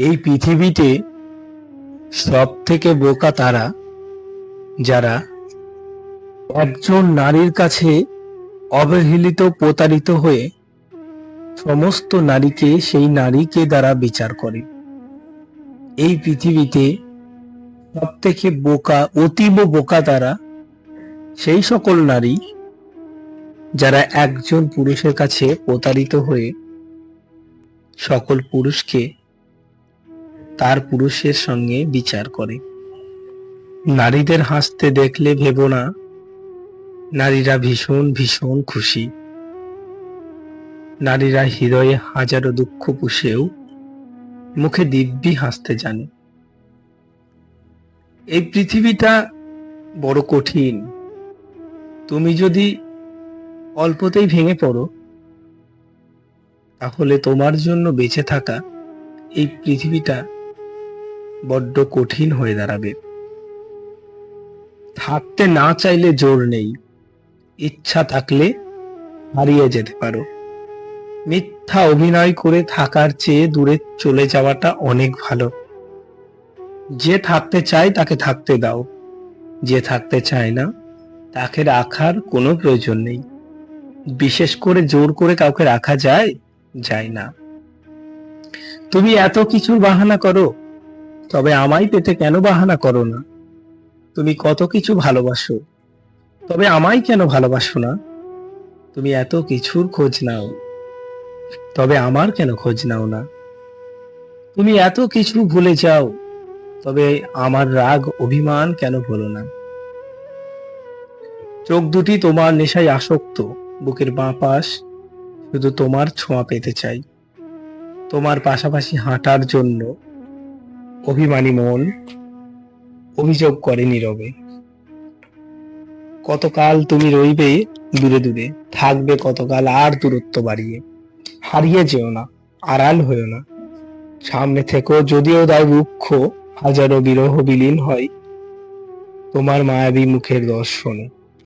এই পৃথিবীতে সব থেকে বোকা তারা যারা একজন নারীর কাছে অবহেলিত প্রতারিত হয়ে সমস্ত নারীকে সেই নারীকে দ্বারা বিচার করে। এই পৃথিবীতে সব থেকে বোকা, অতীব বোকা তারা সেই সকল নারী যারা একজন পুরুষের কাছে প্রতারিত হয়ে সকল পুরুষকে তার পুরুষের সঙ্গে বিচার করে। নারীদের হাসতে দেখলে ভেবো না, নারীরা ভীষণ ভীষণ খুশি। নারীরা হৃদয়ে হাজারো দুঃখ পুষেও মুখে দিব্যি হাসতে জানে। এই পৃথিবীটা বড় কঠিন। তুমি যদি অল্পতেই ভেঙে পড়ো, তাহলে তোমার জন্য বেঁচে থাকা এই পৃথিবীটা বড্ড কঠিন হয়ে দাঁড়াবে। থাকতে না চাইলে জোর নেই। ইচ্ছা থাকলে হারিয়ে যেতে পারো। মিথ্যা অভিনয় করে থাকার চেয়ে দূরে চলে যাওয়াটা অনেক ভালো। যে থাকতে চায় তাকে থাকতে দাও। যে থাকতে চায় না, তাকে রাখার কোনো প্রয়োজন নেই। বিশেষ করে জোর করে কাউকে রাখা যায় যায় না। তুমি এত কিছুর বাহানা করো তবে আমায় পেতে কেন বাহানা করো না? তুমি কত কিছু ভালোবাসো, তবে আমায় কেন ভালোবাসো না? তুমি এত কিছুর খোঁজ নাও, তবে আমার কেন খোঁজ নাও না? তুমি এত কিছু ভুলে যাও, তবে আমার রাগ, অভিমান কেন ভুলো না? চোখ দুটি তোমার নেশায় আসক্ত, বুকের বাঁ পাশ শুধু তোমার ছোঁয়া পেতে চাই। তোমার পাশাপাশি হাঁটার জন্য অভিমানী মন, অভিযোগ করে নীরবে। কতকাল তুমি রইবে দূরে দূরে, থাকবে কতকাল আর দূরত্ব বাড়িয়ে। হারিয়ে যেও না, আড়াল হয়েও না। সামনে থেকেও যদিও দাও রুক্ষ, হাজারো বিরহ বিলীন হয় তোমার মায়াবী মুখের দর্শনে।